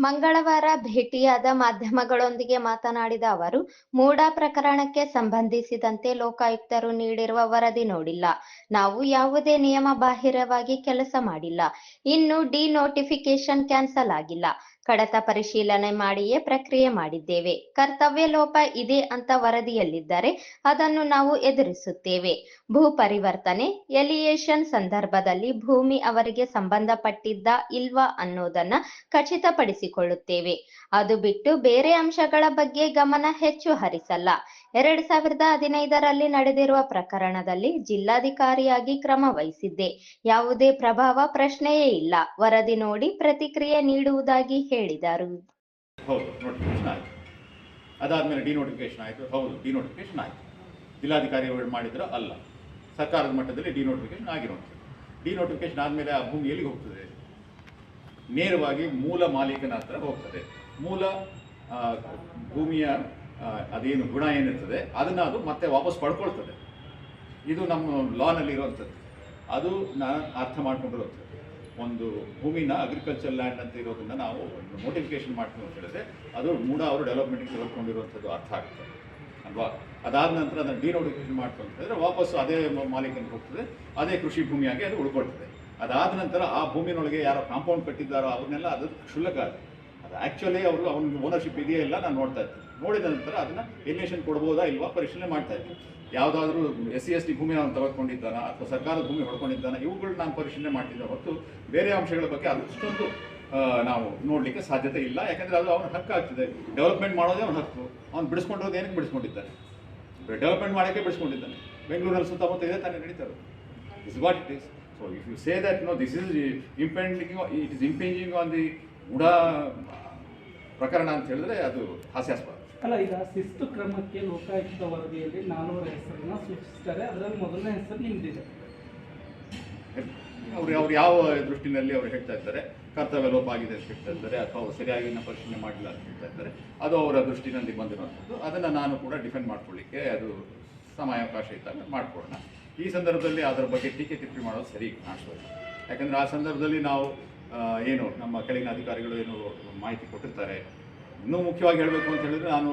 ಮಂಗಳವಾರ ಭೇಟಿಯಾದ ಮಾಧ್ಯಮಗಳೊಂದಿಗೆ ಮಾತನಾಡಿದ ಅವರು, ಮೂಡಾ ಪ್ರಕರಣಕ್ಕೆ ಸಂಬಂಧಿಸಿದಂತೆ ಲೋಕಾಯುಕ್ತರು ನೀಡಿರುವ ವರದಿ ನೋಡಿಲ್ಲ. ನಾವು ಯಾವುದೇ ನಿಯಮ ಬಾಹಿರವಾಗಿ ಕೆಲಸ ಮಾಡಿಲ್ಲ. ಇನ್ನು ಡಿ ನೋಟಿಫಿಕೇಶನ್ ಕ್ಯಾನ್ಸಲ್ ಆಗಿಲ್ಲ. ಕಡತ ಪರಿಶೀಲನೆ ಮಾಡಿಯೇ ಪ್ರಕ್ರಿಯೆ ಮಾಡಿದ್ದೇವೆ. ಕರ್ತವ್ಯ ಲೋಪ ಇದೆ ಅಂತ ವರದಿಯಲ್ಲಿದ್ದರೆ ಅದನ್ನು ನಾವು ಎದುರಿಸುತ್ತೇವೆ. ಭೂ ಪರಿವರ್ತನೆ, ಎಲಿಯೇಷನ್ ಸಂದರ್ಭದಲ್ಲಿ ಭೂಮಿ ಅವರಿಗೆ ಸಂಬಂಧಪಟ್ಟಿದ್ದ ಇಲ್ವಾ ಅನ್ನೋದನ್ನ ಖಚಿತಪಡಿಸಿಕೊಳ್ಳುತ್ತೇವೆ. ಅದು ಬಿಟ್ಟು ಬೇರೆ ಅಂಶಗಳ ಬಗ್ಗೆ ಗಮನ ಹೆಚ್ಚು ಹರಿಸಲ್ಲ. ಎರಡ್ ಸಾವಿರದ ಹದಿನೈದರಲ್ಲಿ ನಡೆದಿರುವ ಪ್ರಕರಣದಲ್ಲಿ ಜಿಲ್ಲಾಧಿಕಾರಿಯಾಗಿ ಕ್ರಮ ವಹಿಸಿದ್ದೆ. ಯಾವುದೇ ಪ್ರಭಾವ, ಪ್ರಶ್ನೆಯೇ ಇಲ್ಲ. ವರದಿ ನೋಡಿ ಪ್ರತಿಕ್ರಿಯೆ ನೀಡುವುದಾಗಿ ಹೇಳಿದರು. ಅದಾದಮೇಲೆ ಡಿನೋಟಿಫಿಕೇಶನ್ ಆಯಿತು. ಹೌದು ಡಿನೋಟಿಫಿಕೇಶನ್ ಆಯಿತು. ಜಿಲ್ಲಾಧಿಕಾರಿಗಳು ಮಾಡಿದ್ರೆ ಅಲ್ಲ. ಸರ್ಕಾರದ ಮಟ್ಟದಲ್ಲಿ ಡಿನೋಟಿಫಿಕೇಶನ್ ಆಗಿರುವಂಥದ್ದು. ಡಿನೋಟಿಫಿಕೇಶನ್ ಆದಮೇಲೆ ಆ ಭೂಮಿ ಎಲ್ಲಿಗೆ ಹೋಗ್ತದೆ? ನೇರವಾಗಿ ಮೂಲ ಮಾಲೀಕನ ಹತ್ರ ಹೋಗ್ತದೆ. ಮೂಲ ಭೂಮಿಯ ಅದೇನು ಗುಣ ಏನಿರ್ತದೆ ಅದನ್ನು ಅದು ಮತ್ತೆ ವಾಪಸ್ ಪಡ್ಕೊಳ್ತದೆ. ಇದು ನಮ್ಮ ಲಾನಲ್ಲಿ ಇರುವಂಥದ್ದು. ಅದು ನಾನು ಅರ್ಥ ಮಾಡ್ಕೊಂಡಿರುವಂಥದ್ದು. ಒಂದು ಭೂಮಿನ ಅಗ್ರಿಕಲ್ಚರ್ ಲ್ಯಾಂಡ್ ಅಂತ ಇರೋದನ್ನು ನಾವು ನೋಟಿಫಿಕೇಶನ್ ಮಾಡ್ತೀವಿ ಅಂತ ಹೇಳಿದ್ರೆ, ಅದು ಮೂಡ ಅವರು ಡೆವಲಪ್ಮೆಂಟ್ಗೆ ತೆಗೆದುಕೊಂಡಿರುವಂಥದ್ದು ಅರ್ಥ ಆಗ್ತದೆ ಅಲ್ವಾ? ಅದಾದ ನಂತರ ಅದನ್ನು ಡಿನೋಟಿಫಿಕೇಶನ್ ಮಾಡ್ತು ಅಂತ ವಾಪಸ್ಸು ಅದೇ ಮಾಲೀಕನಿಗೆ ಹೋಗ್ತದೆ. ಅದೇ ಕೃಷಿ ಭೂಮಿಯಾಗಿ ಅದು ಉಳ್ಕೊಳ್ತದೆ. ಅದಾದ ನಂತರ ಆ ಭೂಮಿನೊಳಗೆ ಯಾರೋ ಕಾಂಪೌಂಡ್ ಕಟ್ಟಿದ್ದಾರೋ, ಅವನ್ನೆಲ್ಲ ಅದು ಕ್ಷುಲ್ಲಕ ಅದು ಅದು ಆ್ಯಕ್ಚುಲಿ ಅವರು, ಅವನಿಗೆ ಓನರ್ಶಿಪ್ ಇದೆಯೇ ಇಲ್ಲ, ನಾನು ನೋಡ್ತಾ ಇರ್ತೀನಿ. ನೋಡಿದ ನಂತರ ಅದನ್ನು ಎಲಿನೇಷನ್ ಕೊಡ್ಬೋದಾ ಇಲ್ವಾ ಪರಿಶೀಲನೆ ಮಾಡ್ತಾ ಇದ್ದೀನಿ ಯಾವುದಾದ್ರೂ ಎಸ್ ಸಿ ಎಸ್ ಟಿ ಭೂಮಿ ನಾನು ತೆಗೆದುಕೊಂಡಿದ್ದಾನ ಅಥವಾ ಸರ್ಕಾರದ ಭೂಮಿ ಹೊಡ್ಕೊಂಡಿದ್ದಾನ ಇವುಗಳು ನಾನು ಪರಿಶೀಲನೆ ಮಾಡ್ತಿದ್ದೆ. ಹೊತ್ತು ಬೇರೆ ಅಂಶಗಳ ಬಗ್ಗೆ ಅಷ್ಟೊಂದು ನಾವು ನೋಡಲಿಕ್ಕೆ ಸಾಧ್ಯತೆ ಇಲ್ಲ. ಯಾಕಂದರೆ ಅದು ಅವನ ಹಕ್ಕು ಆಗ್ತದೆ. ಡೆವಲಪ್ಮೆಂಟ್ ಮಾಡೋದೇ ಅವನ ಹಕ್ಕು. ಅವ್ನು ಬಿಡಿಸ್ಕೊಂಡಿರೋದು ಏನಕ್ಕೆ ಬಿಡಿಸ್ಕೊಂಡಿದ್ದಾನೆ? ಡೆವಲಪ್ಮೆಂಟ್ ಮಾಡೋಕ್ಕೆ ಬಿಡಿಸ್ಕೊಂಡಿದ್ದಾನೆ. ಬೆಂಗಳೂರಲ್ಲಿ ಸುತ್ತಮುತ್ತ ಇದೆ ತಾನೇ ನಡೀತಾರೆ. Is what it is so if you say that no this is impending it is impinging on the Uda ಪ್ರಕರಣ ಅಂತ ಹೇಳಿದ್ರೆ ಅದು ಹಾಸ್ಯಾಸ್ಪದ. ಅಲ್ಲ, ಈಗ ಶಿಸ್ತು ಕ್ರಮಕ್ಕೆ ಲೋಕಾಯುಕ್ತ ವರದಿಯಲ್ಲಿ ನಾನೂರ ಹೆಸರನ್ನ ಸೂಚಿಸ್ತಾರೆ. ಅದರಲ್ಲಿ ಮೊದಲನೇ ಹೆಸರು ನಿಮ್ದಿದೆ. ಅವ್ರು ಅವ್ರು ಯಾವ ದೃಷ್ಟಿನಲ್ಲಿ ಅವ್ರು ಹೇಳ್ತಾ ಇರ್ತಾರೆ ಕರ್ತವ್ಯ ಲೋಪ ಆಗಿದೆ ಅಂತ ಹೇಳ್ತಾ ಇರ್ತಾರೆ ಅಥವಾ ಅವ್ರು ಸರಿಯಾಗಿ ಪರಿಶೀಲನೆ ಮಾಡಿಲ್ಲ ಅಂತ ಹೇಳ್ತಾ ಇರ್ತಾರೆ ಅದು ಅವರ ದೃಷ್ಟಿನಲ್ಲಿ ಬಂದಿರುವಂಥದ್ದು. ಅದನ್ನು ನಾನು ಕೂಡ ಡಿಫೆಂಡ್ ಮಾಡ್ಕೊಳ್ಳಿಕ್ಕೆ ಅದು ಸಮಯಾವಕಾಶ ಇದ್ದಾಗ ಮಾಡಿಕೊಡೋಣ ಈ ಸಂದರ್ಭದಲ್ಲಿ ಅದರ ಬಗ್ಗೆ ಟೀಕೆ ಟಿಪ್ಪಣಿ ಮಾಡೋದು ಸರಿ ಕಾಣಿಸೋದು ಯಾಕಂದರೆ ಆ ಸಂದರ್ಭದಲ್ಲಿ ನಾವು ಏನು ನಮ್ಮ ಕೆಳಗಿನ ಅಧಿಕಾರಿಗಳು ಏನು ಮಾಹಿತಿ ಕೊಟ್ಟಿರ್ತಾರೆ ಇನ್ನೂ ಮುಖ್ಯವಾಗಿ ಹೇಳಬೇಕು ಅಂತ ಹೇಳಿದ್ರೆ ನಾನು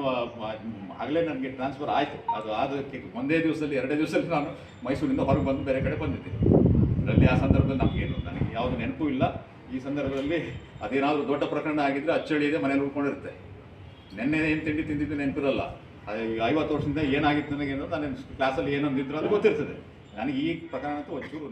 ಆಗಲೇ ನನಗೆ ಟ್ರಾನ್ಸ್ಫರ್ ಆಯಿತು. ಅದು ಆದಕ್ಕೆ ಒಂದೇ ದಿವಸದಲ್ಲಿ, ಎರಡೇ ದಿವಸದಲ್ಲಿ ನಾನು ಮೈಸೂರಿಂದ ಹೊರಗೆ ಬಂದು ಬೇರೆ ಕಡೆ ಬಂದಿದ್ದೀನಿ ಅದರಲ್ಲಿ ಆ ಸಂದರ್ಭದಲ್ಲಿ ನಮಗೇನು ನನಗೆ ಯಾವುದು ನೆನಪು ಇಲ್ಲ. ಈ ಸಂದರ್ಭದಲ್ಲಿ ಅದೇನಾದರೂ ದೊಡ್ಡ ಪ್ರಕರಣ ಆಗಿದ್ರೆ ಅಚ್ಚಳಿ ಇದೆ, ಮನೇಲಿ ಉಳ್ಕೊಂಡಿರುತ್ತೆ. ನೆನ್ನೆ ಏನು ತಿಂಡಿ ತಿಂದಿದ್ದು ನೆನಪಿರಲ್ಲ. ಈಗ ಐವತ್ತು ವರ್ಷದಿಂದ ಏನಾಗಿತ್ತು ನನಗೆ ನಾನು ಕ್ಲಾಸಲ್ಲಿ ಏನೊಂದಿದ್ರು ಅದು ಗೊತ್ತಿರ್ತದೆ. ನನಗೆ ಈ ಪ್ರಕರಣ ಅಂತೂ ಒಂಚೂರು